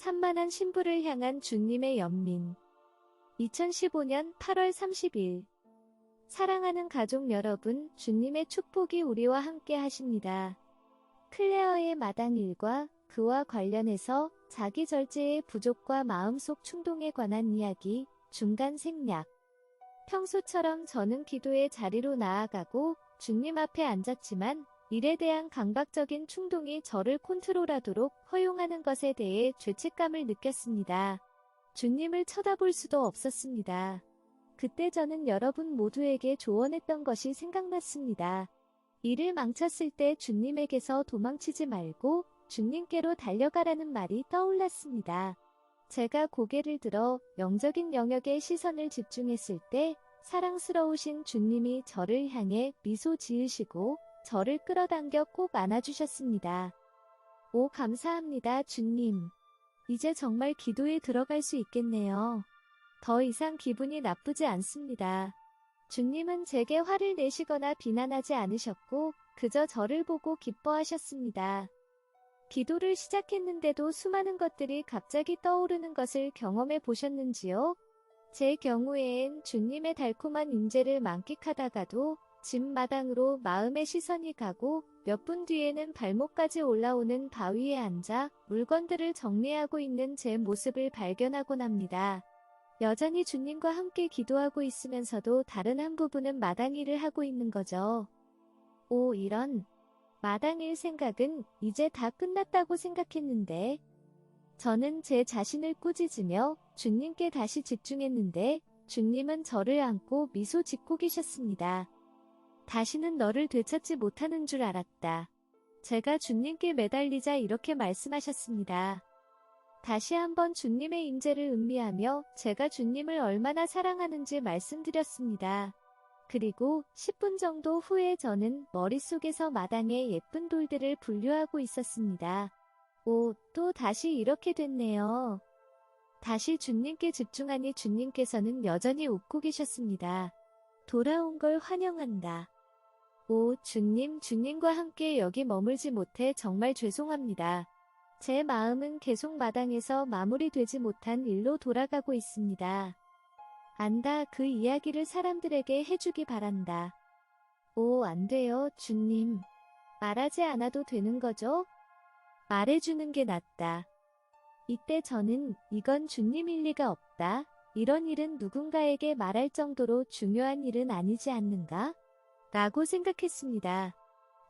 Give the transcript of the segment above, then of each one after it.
산만한 신부를 향한 주님의 연민. 2015년 8월 30일. 사랑하는 가족 여러분, 주님의 축복이 우리와 함께 하십니다. 클레어의 마당 일과 그와 관련해서 자기 절제의 부족과 마음속 충동에 관한 이야기, 중간 생략. 평소처럼 저는 기도의 자리로 나아가고 주님 앞에 앉았지만 일에 대한 강박적인 충동이 저를 컨트롤하도록 허용하는 것에 대해 죄책감을 느꼈습니다. 주님을 쳐다볼 수도 없었습니다. 그때 저는 여러분 모두에게 조언했던 것이 생각났습니다. 일을 망쳤을 때 주님에게서 도망치지 말고 주님께로 달려가라는 말이 떠올랐습니다. 제가 고개를 들어 영적인 영역에 시선을 집중했을 때 사랑스러우신 주님이 저를 향해 미소 지으시고 저를 끌어당겨 꼭 안아주셨습니다. 오, 감사합니다, 주님. 이제 정말 기도에 들어갈 수 있겠네요. 더 이상 기분이 나쁘지 않습니다. 주님은 제게 화를 내시거나 비난하지 않으셨고, 그저 저를 보고 기뻐하셨습니다. 기도를 시작했는데도 수많은 것들이 갑자기 떠오르는 것을 경험해 보셨는지요? 제 경우엔 주님의 달콤한 임재를 만끽하다가도 집 마당으로 마음의 시선이 가고 몇 분 뒤에는 발목까지 올라오는 바위에 앉아 물건들을 정리하고 있는 제 모습을 발견하곤 합니다. 여전히 주님과 함께 기도하고 있으면서도 다른 한 부분은 마당 일을 하고 있는 거죠. 오, 이런. 마당 일 생각은 이제 다 끝났다고 생각했는데, 저는 제 자신을 꾸짖으며 주님께 다시 집중했는데, 주님은 저를 안고 미소 짓고 계셨습니다. 다시는 너를 되찾지 못하는 줄 알았다. 제가 주님께 매달리자 이렇게 말씀하셨습니다. 다시 한번 주님의 임재를 음미하며 제가 주님을 얼마나 사랑하는지 말씀드렸습니다. 그리고 10분 정도 후에 저는 머릿속에서 마당에 예쁜 돌들을 분류하고 있었습니다. 오, 또 다시 이렇게 됐네요. 다시 주님께 집중하니 주님께서는 여전히 웃고 계셨습니다. 돌아온 걸 환영한다. 오, 주님, 주님과 함께 여기 머물지 못해 정말 죄송합니다. 제 마음은 계속 마당에서 마무리되지 못한 일로 돌아가고 있습니다. 안다, 그 이야기를 사람들에게 해주기 바란다. 오, 안 돼요, 주님. 말하지 않아도 되는 거죠? 말해주는 게 낫다. 이때 저는 이건 주님일 리가 없다. 이런 일은 누군가에게 말할 정도로 중요한 일은 아니지 않는가? 라고 생각했습니다.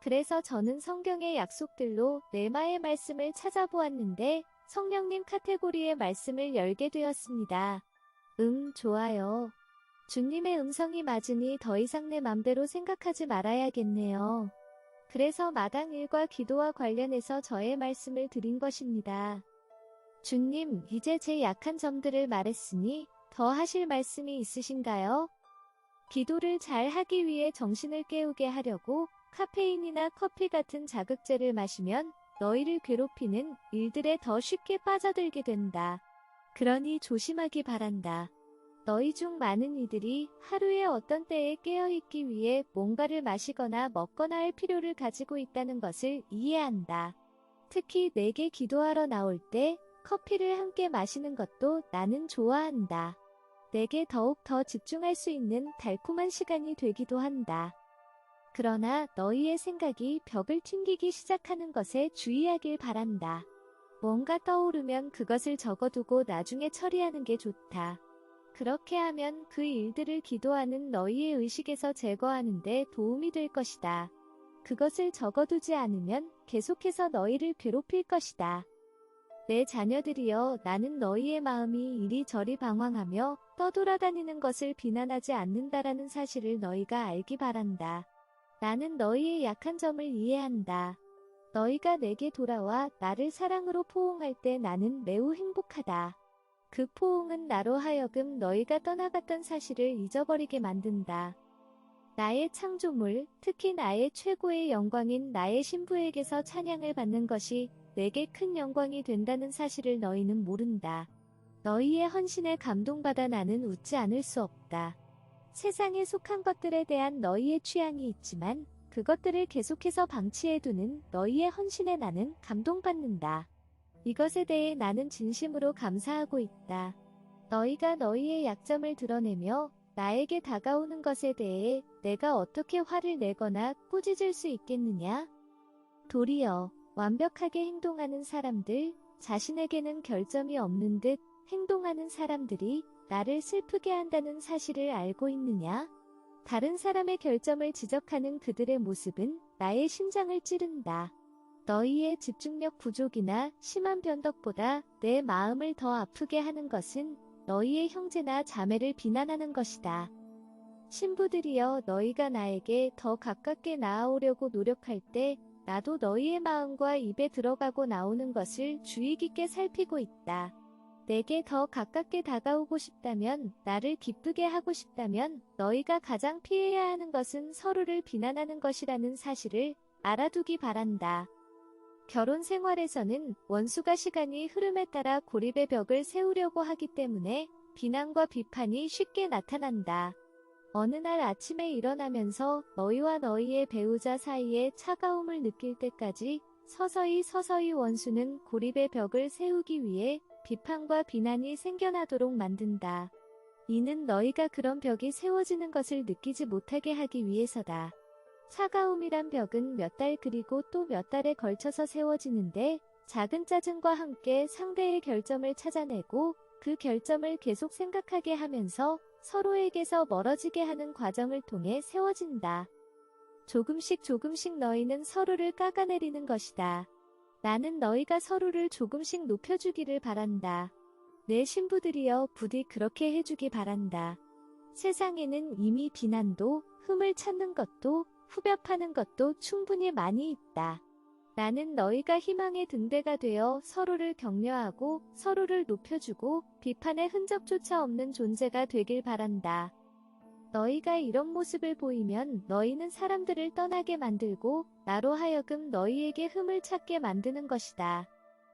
그래서 저는 성경의 약속들로 레마의 말씀을 찾아보았는데 성령님 카테고리의 말씀을 열게 되었습니다. 음, 좋아요. 주님의 음성이 맞으니 더 이상 내 맘대로 생각하지 말아야겠네요. 그래서 마당 일과 기도와 관련해서 저의 말씀을 드린 것입니다. 주님, 이제 제 약한 점들을 말했으니 더 하실 말씀이 있으신가요? 기도를 잘 하기 위해 정신을 깨우게 하려고 카페인이나 커피 같은 자극제를 마시면 너희를 괴롭히는 일들에 더 쉽게 빠져들게 된다. 그러니 조심하기 바란다. 너희 중 많은 이들이 하루에 어떤 때에 깨어있기 위해 뭔가를 마시거나 먹거나 할 필요를 가지고 있다는 것을 이해한다. 특히 내게 기도하러 나올 때 커피를 함께 마시는 것도 나는 좋아한다. 내게 더욱 더 집중할 수 있는 달콤한 시간이 되기도 한다. 그러나 너희의 생각이 벽을 튕기기 시작하는 것에 주의하길 바란다. 뭔가 떠오르면 그것을 적어두고 나중에 처리하는 게 좋다. 그렇게 하면 그 일들을 기도하는 너희의 의식에서 제거하는데 도움이 될 것이다. 그것을 적어두지 않으면 계속해서 너희를 괴롭힐 것이다. 내 자녀들이여 나는 너희의 마음이 이리저리 방황하며 떠돌아다니는 것을 비난하지 않는다라는 사실을 너희가 알기 바란다. 나는 너희의 약한 점을 이해한다. 너희가 내게 돌아와 나를 사랑으로 포옹할 때 나는 매우 행복하다. 그 포옹은 나로 하여금 너희가 떠나갔던 사실을 잊어버리게 만든다. 나의 창조물, 특히 나의 최고의 영광인 나의 신부에게서 찬양을 받는 것이 내게 큰 영광이 된다는 사실을 너희는 모른다. 너희의 헌신에 감동받아 나는 웃지 않을 수 없다. 세상에 속한 것들에 대한 너희의 취향이 있지만 그것들을 계속해서 방치해두는 너희의 헌신에 나는 감동받는다. 이것에 대해 나는 진심으로 감사하고 있다. 너희가 너희의 약점을 드러내며 나에게 다가오는 것에 대해 내가 어떻게 화를 내거나 꾸짖을 수 있겠느냐? 도리어 완벽하게 행동하는 사람들, 자신에게는 결점이 없는 듯 행동하는 사람들이 나를 슬프게 한다는 사실을 알고 있느냐? 다른 사람의 결점을 지적하는 그들의 모습은 나의 심장을 찌른다. 너희의 집중력 부족이나 심한 변덕보다 내 마음을 더 아프게 하는 것은 너희의 형제나 자매를 비난하는 것이다. 신부들이여 너희가 나에게 더 가깝게 나아오려고 노력할 때 나도 너희의 마음과 입에 들어가고 나오는 것을 주의 깊게 살피고 있다. 내게 더 가깝게 다가오고 싶다면, 나를 기쁘게 하고 싶다면, 너희가 가장 피해야 하는 것은 서로를 비난하는 것이라는 사실을 알아두기 바란다. 결혼 생활에서는 원수가 시간이 흐름에 따라 고립의 벽을 세우려고 하기 때문에 비난과 비판이 쉽게 나타난다. 어느 날 아침에 일어나면서 너희와 너희의 배우자 사이에 차가움을 느낄 때까지 서서히 서서히 원수는 고립의 벽을 세우기 위해 비판과 비난이 생겨나도록 만든다. 이는 너희가 그런 벽이 세워지는 것을 느끼지 못하게 하기 위해서다. 차가움이란 벽은 몇 달 그리고 또 몇 달에 걸쳐서 세워지는데 작은 짜증과 함께 상대의 결점을 찾아내고 그 결점을 계속 생각하게 하면서 서로에게서 멀어지게 하는 과정을 통해 세워진다. 조금씩 조금씩 너희는 서로를 깎아내리는 것이다. 나는 너희가 서로를 조금씩 높여주기를 바란다. 내 신부들이여 부디 그렇게 해주기 바란다. 세상에는 이미 비난도 흠을 찾는 것도 후벼파는 것도 충분히 많이 있다. 나는 너희가 희망의 등대가 되어 서로를 격려하고 서로를 높여주고 비판의 흔적조차 없는 존재가 되길 바란다. 너희가 이런 모습을 보이면 너희는 사람들을 떠나게 만들고 나로 하여금 너희에게 흠을 찾게 만드는 것이다.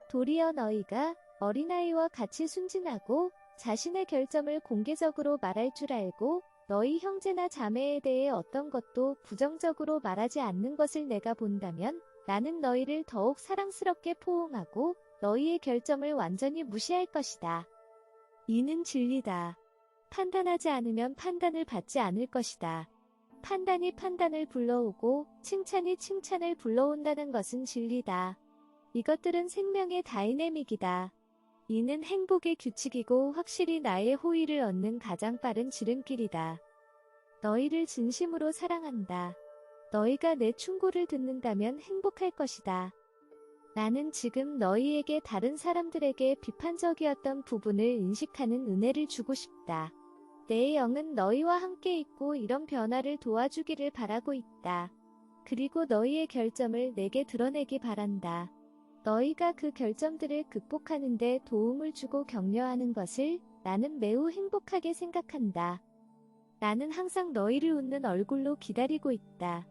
도리어 너희가 어린아이와 같이 순진하고 자신의 결점을 공개적으로 말할 줄 알고 너희 형제나 자매에 대해 어떤 것도 부정적으로 말하지 않는 것을 내가 본다면 나는 너희를 더욱 사랑스럽게 포옹하고 너희의 결점을 완전히 무시할 것이다. 이는 진리다. 판단하지 않으면 판단을 받지 않을 것이다. 판단이 판단을 불러오고 칭찬이 칭찬을 불러온다는 것은 진리다. 이것들은 생명의 다이내믹이다. 이는 행복의 규칙이고 확실히 나의 호의를 얻는 가장 빠른 지름길이다. 너희를 진심으로 사랑한다. 너희가 내 충고를 듣는다면 행복할 것이다. 나는 지금 너희에게 다른 사람들에게 비판적이었던 부분을 인식하는 은혜를 주고 싶다. 내 영은 너희와 함께 있고 이런 변화를 도와주기를 바라고 있다. 그리고 너희의 결점을 내게 드러내기 바란다. 너희가 그 결점들을 극복하는데 도움을 주고 격려하는 것을 나는 매우 행복하게 생각한다. 나는 항상 너희를 웃는 얼굴로 기다리고 있다.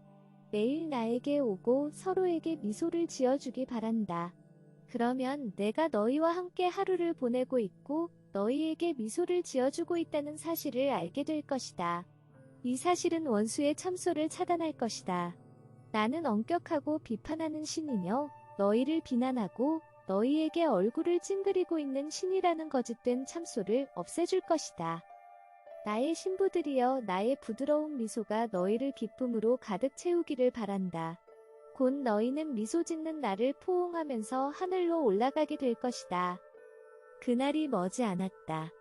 매일 나에게 오고 서로에게 미소를 지어주기 바란다. 그러면 내가 너희와 함께 하루를 보내고 있고 너희에게 미소를 지어주고 있다는 사실을 알게 될 것이다. 이 사실은 원수의 참소를 차단할 것이다. 나는 엄격하고 비판하는 신이며 너희를 비난하고 너희에게 얼굴을 찡그리고 있는 신이라는 거짓된 참소를 없애줄 것이다. 나의 신부들이여 나의 부드러운 미소가 너희를 기쁨으로 가득 채우기를 바란다. 곧 너희는 미소 짓는 나를 포옹하면서 하늘로 올라가게 될 것이다. 그날이 머지 않았다.